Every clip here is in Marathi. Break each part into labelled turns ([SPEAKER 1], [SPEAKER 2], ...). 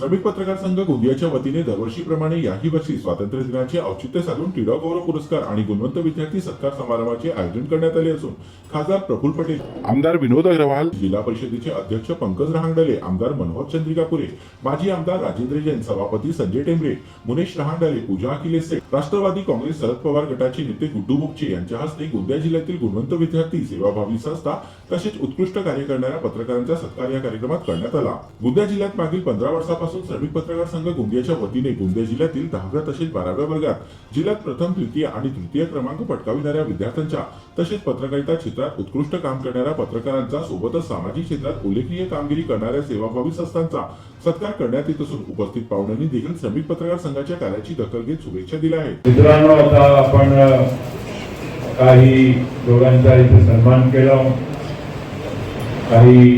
[SPEAKER 1] श्रमिक पत्रकार संघ गोंदियाच्या वतीने दरवर्षीप्रमाणे याही वर्षी स्वातंत्र्य दिनाचे औचित्य साधून टिळक गौरव पुरस्कार आणि गुणवंत विद्यार्थी सत्कार समारंभाचे आयोजन करण्यात आले असून खासदार प्रफुल्ल पटेल आमदार विनोद अग्रवाल जिल्हा परिषदेचे अध्यक्ष पंकज रहांगडले आमदार मनोहर चंद्रिकापुरे माजी आमदार राजेंद्र जैन सभापती संजय टेंबरे मुनेश रहांगडले पूजा अखिलेश शेठ राष्ट्रवादी काँग्रेस शरद पवार गटाचे नेते गुड्डू बुकचे यांच्या हस्ते गोंदिया जिल्ह्यातील गुणवंत विद्यार्थी सेवाभावी संस्था तसेच उत्कृष्ट कार्य करणाऱ्या पत्रकारांचा सत्कार या कार्यक्रमात करण्यात आला. गोंदिया जिल्ह्यात मागील पंधरा वर्षापासून श्रमिक पत्रकार संघ गोंदियाच्या वतीने गोंदिया जिल्ह्यातील दहाव्या तसेच बाराव्या वर्गात जिल्ह्यात प्रथम तृतीय आणि तृतीय क्रमांक पटकाविणाऱ्या विद्यार्थ्यांच्या तसेच पत्रकारिता क्षेत्रात उत्कृष्ट काम करणाऱ्या पत्रकारांचा सोबतच सामाजिक क्षेत्रात उल्लेखनीय कामगिरी करणाऱ्या सेवाभावी संस्थांचा सत्कार करण्यात येत असून उपस्थित पाहुण्यांनी देखील श्रमिक पत्रकार संघाच्या कार्याची दखल घेत शुभेच्छा दिल्या आहेत.
[SPEAKER 2] मित्रांनो आता आपण काही दोघांचा इथे सन्मान केला. काही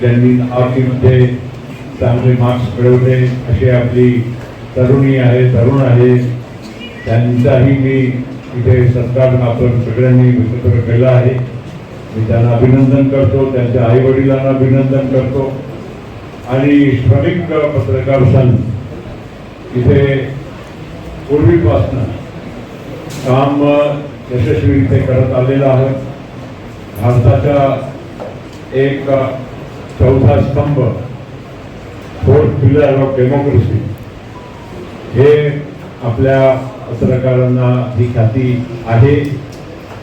[SPEAKER 2] ज्यांनी आरतीमध्ये चांगले मार्क्स मिळवले असे आपली तरुणी आहे तरुण आहे त्यांचाही मी इथे सत्कार आपण सगळ्यांनी एकत्र केला आहे. मी त्यांना अभिनंदन करतो त्यांच्या आईवडिलांना अभिनंदन करतो. आणि श्रमिक पत्रकार संघ इथे पूर्वीपासनं काम यशस्वीरित्या करत आलेलं आहे. भारताच्या एक चौथा स्तंभ फोर्थ पिलर ऑफ डेमोक्रेसी हे आपल्या पत्रकारांना ही ख्याती आहे.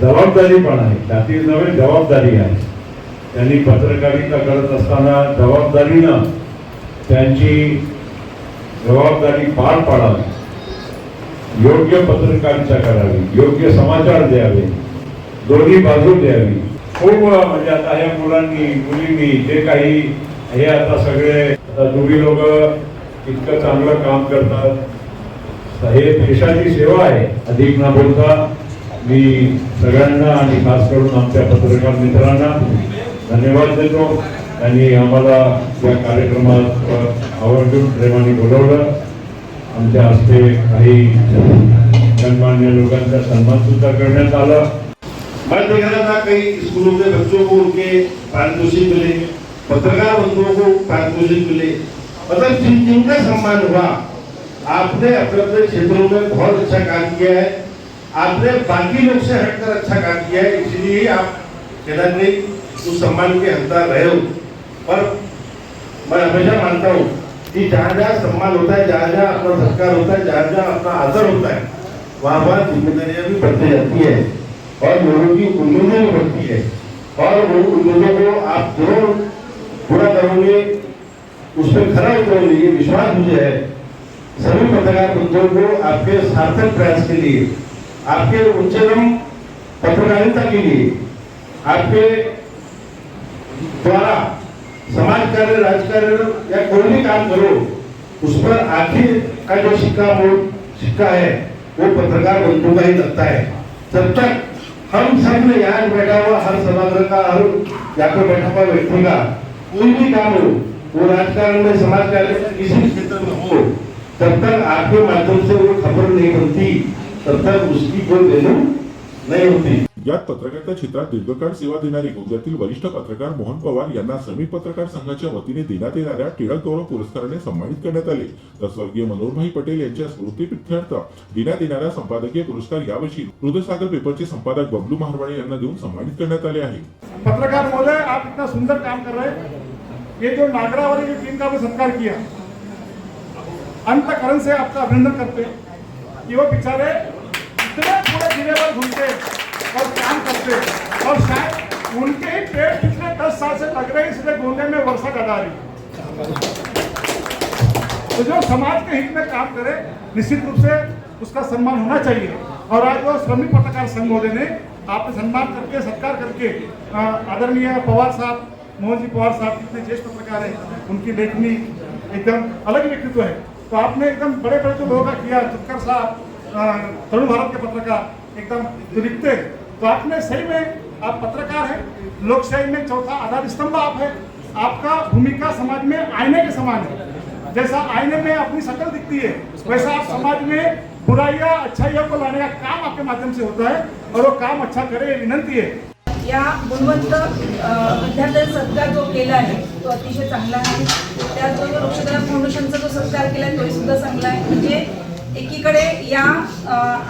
[SPEAKER 2] जबाबदारी पण आहे. ख्याती नव्हे जबाबदारी आहे. त्यांनी पत्रकारिता करत असताना जबाबदारीनं त्यांची जबाबदारी पार पाडावी. योग्य पत्रकारिता करावी. योग्य समाचार द्यावे. दोन्ही बाजू द्यावी. खूप म्हणजे आता ह्या मुलांनी मुलींनी जे काही हे आता सगळे आता दोघी लोक इतकं चांगलं काम करतात. हे देशाची सेवा आहे अधिक ना बोलता. मी सगळ्यांना आणि खास करून आमच्या पत्रकार मित्रांना धन्यवाद देतो. त्यांनी आम्हाला या कार्यक्रमात आवर्जून प्रेमाने बोलवलं. आमच्या हस्ते काही सन्मान्य लोकांचा सन्मान सुद्धा करण्यात आला.
[SPEAKER 3] मैं देख रहा था, कई स्कूलों के बच्चों को उनके पारितोषिक मिले, पत्रकार बंधुओं को पारितोषिक मिले। मतलब जिन जिनका सम्मान हुआ, आपने अपने अपने क्षेत्रों में बहुत अच्छा काम किया है। आपने बाकी लोग से हटकर अच्छा काम किया है, इसलिए आप केदार ने उस सम्मान के हकदार रहे हो। पर मैं हमेशा मानता हूँ कि जहाँ जहाँ सम्मान होता है, जहाँ जहाँ अपना सत्कार होता है, जहाँ जहाँ अपना आदर होता है, वहाँ वहाँ जिम्मेदारियाँ भी बढ़ती जाती है। और लोगों की उम्मीदें भी बढ़ती है। और उन उम्मीदों को आप ज़रूर पूरा करोगे। उसमें खरा उतरोगे ये विश्वास मुझे है। सभी पत्रकार बंधुओं को आपके सार्थक प्रयास के लिए, आपके उच्चतम पत्रकारिता के लिए, आपके द्वारा समाज कार्य राजकार्य या कोई भी काम करो, उस पर आखिर का जो सिक्का वो सिक्का है, वो पत्रकार बंधु का ही लगता है। जब तक हम सब ने यहाँ बैठा हुआ हर सभागृह का हर यहाँ पे बैठा हुआ व्यक्ति का कोई भी काम हो वो राजकारण में समाज कार्य में किसी भी क्षेत्र में हो तब तक आपके माध्यम से वो खबर नहीं बनती तब तक उसकी कोई वैल्यू नहीं होती।
[SPEAKER 1] यात पत्रकारिता क्षेत्रात दीर्घकाळ सेवा देणारे गोव्यातील वरिष्ठ पत्रकार मोहन पवार यांना श्रमिक पत्रकार संघाच्या वतीने देण्यात येणाऱ्या टिळक गौरव पुरस्काराने सन्मानित करण्यात आले. तर स्वर्गीय मनोहरभाई पटेल यांच्या स्मृतीप्रित्यर्थ देण्यात येणारा संपादकीय पुरस्कार यावर्षी हृदयसागर पेपरचे संपादक बबलू महारवाडे यांना देऊन सन्मानित करण्यात आले आहे.
[SPEAKER 4] पत्रकार महोदय आप इतना सुंदर काम कर रहे ये जो नागरा वाले जो टीम का भी सत्कार किया अंतकरण से आपका अभिनंदन करते हैं। कि वो बेचारे इतने पूरे जिले पर घूमते और काम करते हैं। और शायद उनके ही पेड़ पिछले दस साल से लग रहे हैं, इसलिए गोंदे में वर्षा ज़्यादा रही तो जो समाज के हित में काम करे, निश्चित रूप से उसका सम्मान होना चाहिए। और आज वो श्रमिक पत्रकार संघ महोदय ने आपने सम्मान करके, सत्कार करके आदरणीय पवार साहब, मोहन जी पवार साहब कितने ज्येष्ठ पत्रकार हैं, उनकी लेखनी एकदम अलग व्यक्तित्व है। तो आपने एकदम बड़े बड़े जो लोगों का किया चक्कर साहब तरुण भारत के पत्रकार एकदम जो लिखते हैं। तो आपने सही में आप पत्रकार हैं लोकशाही में चौथा आधार स्तंभ आप है। आपका भूमिका समाज में आईने के समान है। जैसा आईने में अपनी शक्ल दिखती है वैसा आप समाज में बुराइया अच्छाइयों को लाने का काम आपके माध्यम से होता है और वो काम अच्छा करे ये विनंती है।
[SPEAKER 5] या गुणवंत अ, विद्यार्थ्यांचा सत्कार जो केला आहे तो अतिशय चांगला आहे. त्याचबरोबर वृक्षधारा फाउंडेशनचा जो सत्कार केला आहे तोही सुद्धा चांगला आहे. म्हणजे एकीकडे या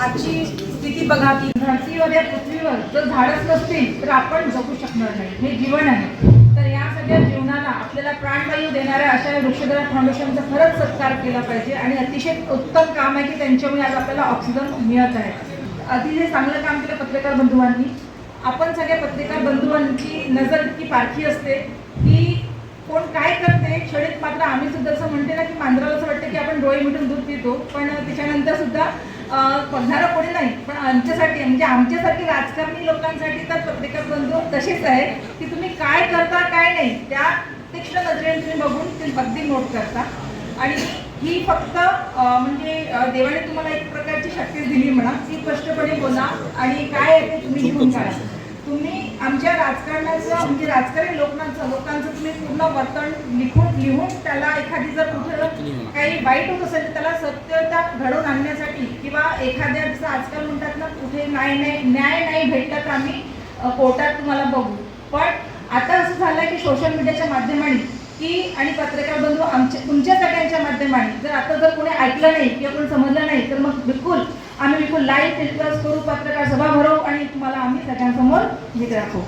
[SPEAKER 5] आजची स्थिती बघा की धरतीवर या पृथ्वीवर जर झाडच नसतील तर आपण जगू शकणार नाही. हे जीवन आहे. तर या सगळ्या जीवनाला आपल्याला प्राणवायू देणाऱ्या अशा या फाउंडेशनचा खरंच सत्कार केला पाहिजे आणि अतिशय उत्तम काम आहे की त्यांच्यामुळे आज आपल्याला ऑक्सिजन मिळत आहे. अतिशय चांगलं काम केलं पत्रकार बंधुवांनी आपण सगळ्या पत्रकार बंधुवांची नजर इतकी पारखी असते की कोण काय करते क्षणिक मात्र आम्ही सुद्धा असं म्हणते ना की मांजराला असं वाटतं की आपण डोळे मिटून दूध पितो पण त्याच्यानंतर सुद्धा बघणारं कोणी नाही. पण आमच्यासाठी म्हणजे आमच्यासारखी राजकारणी लोकांसाठी तर पत्रकार बंधू तसेच आहे की तुम्ही काय करता काय नाही त्या तीक्ष्ण नजरेने तुम्ही बघून ते अगदी नोट करता. आणि ही फक्त म्हणजे देवाने तुम्हाला एक प्रकारची शक्ती दिली म्हणा ती स्पष्टपणे बोला आणि काय आहे ते तुम्ही घेऊन काढा. तुम्ही आमच्या राजकारणाचं म्हणजे राजकारणी लोकांचं लोकांचं तुम्ही पूर्ण वर्तन लिखून लिहून त्याला एखादी जर कुठं काही वाईट होत असेल तर त्याला सत्यता घडवून आणण्यासाठी किंवा एखाद्या जसं आजकाल म्हणतात ना कुठे नाही नाही न्याय नाही भेटला तर आम्ही कोर्टात तुम्हाला बघू. पण आता असं झालंय की सोशल मीडियाच्या माध्यमाने की आणि पत्रकार बंधू आमच्या तुमच्या सगळ्यांच्या माध्यमाने जर आता जर कोणी ऐकलं नाही किंवा कोणी समजलं नाही तर मग बिलकुल आम्ही बिलकुल लाईव्ह टेलिकास्ट करू पत्रकार सभा भरवू आणि तुम्हाला आम्ही सगळ्यांसमोर घेत राखू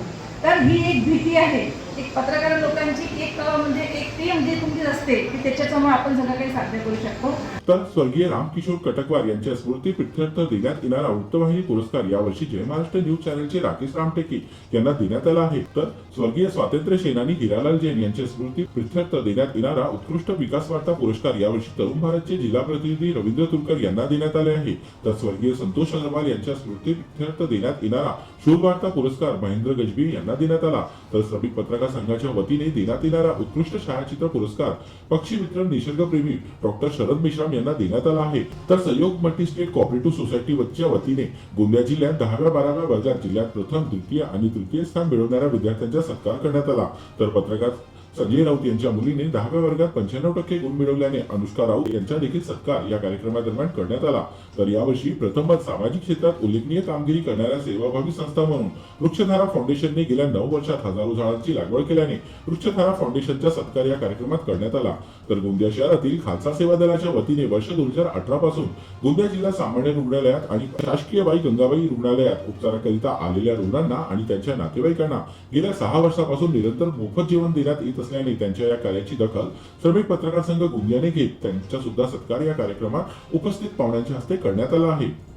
[SPEAKER 5] तर ही एक भीती आहे. एक पत्रकार लोकांची एक म्हणजे एक ती म्हणजे तुमची असते की त्याच्यासमोर आपण सगळं काही साध्य करू शकतो.
[SPEAKER 1] तर स्वर्गीय रामकिशोर कटकवार यांच्या स्मृती पिठ्यर्थ देण्यात येणारा वृत्तवाहिनी पुरस्कार यावर्षी जय महाराष्ट्र न्यूज चॅनलचे राकेश रामटेके यांना देण्यात आला आहे. तर स्वर्गीय स्वातंत्र्य सेनानी हिरालाल जैन यांच्या स्मृती पिठ्यर्थ देण्यात येणारा उत्कृष्ट विकास वार्ता पुरस्कार यावर्षी तरुण भारतचे जिल्हा प्रतिनिधी रवींद्र तुरकर यांना देण्यात आले आहे. तर स्वर्गीय संतोष अग्रवाल यांच्या स्मृती पिठ्यर्थ देण्यात येणारा शूरवार्ता पुरस्कार महेंद्र गजबी यांना देण्यात आला. तर सभी पत्रकार संघाच्या वतीने देण्यात येणारा उत्कृष्ट छायाचित्र पुरस्कार पक्षी मित्र निसर्गप्रेमी डॉक्टर शरद मेश्राम यांना देण्यात आला आहे. तर सहयोग मल्टी स्टेट कॉपरेटिव्ह सोसायटीच्या वतीने गोंदिया जिल्ह्यात दहाव्या बाराव्या वर्गात जिल्ह्यात प्रथम द्वितीय आणि तृतीय स्थान मिळवणाऱ्या विद्यार्थ्यांचा सत्कार करण्यात आला. तर पत्रकार संजय राऊत यांच्या मुलीने दहाव्या वर्गात पंच्याण्णव टक्के गुण मिळवल्याने अनुष्का राऊत यांचा देखील सत्कार या कार्यक्रमादरम्यान करण्यात आला. तर यावर्षी प्रथमच सामाजिक क्षेत्रात उल्लेखनीय कामगिरी करणाऱ्या सेवाभावी संस्था म्हणून वृक्षधारा फाउंडेशनने गेल्या नऊ वर्षात हजारो झाडांची लागवड केल्याने वृक्षधारा फाउंडेशनचा सत्कार या कार्यक्रमात करण्यात आला. तर गोंदिया शहरातील खालसा सेवा दलाच्या वतीने वर्ष दोन हजार अठरा पासून गोंदिया जिल्हा सामान्य रुग्णालयात आणि शासकीय बाई गंगाबाई रुग्णालयात उपचाराकरिता आलेल्या रुग्णांना आणि त्यांच्या नातेवाईकांना गेल्या सहा वर्षापासून निरंतर मोफत जेवण देण्यात येत असल्याने त्यांच्या या कार्याची दखल श्रमिक पत्रकार संघ गुंजाने घेत. त्यांचा सुद्धा सत्कार या कार्यक्रमात उपस्थित पाहुण्यांच्या हस्ते करण्यात आला आहे.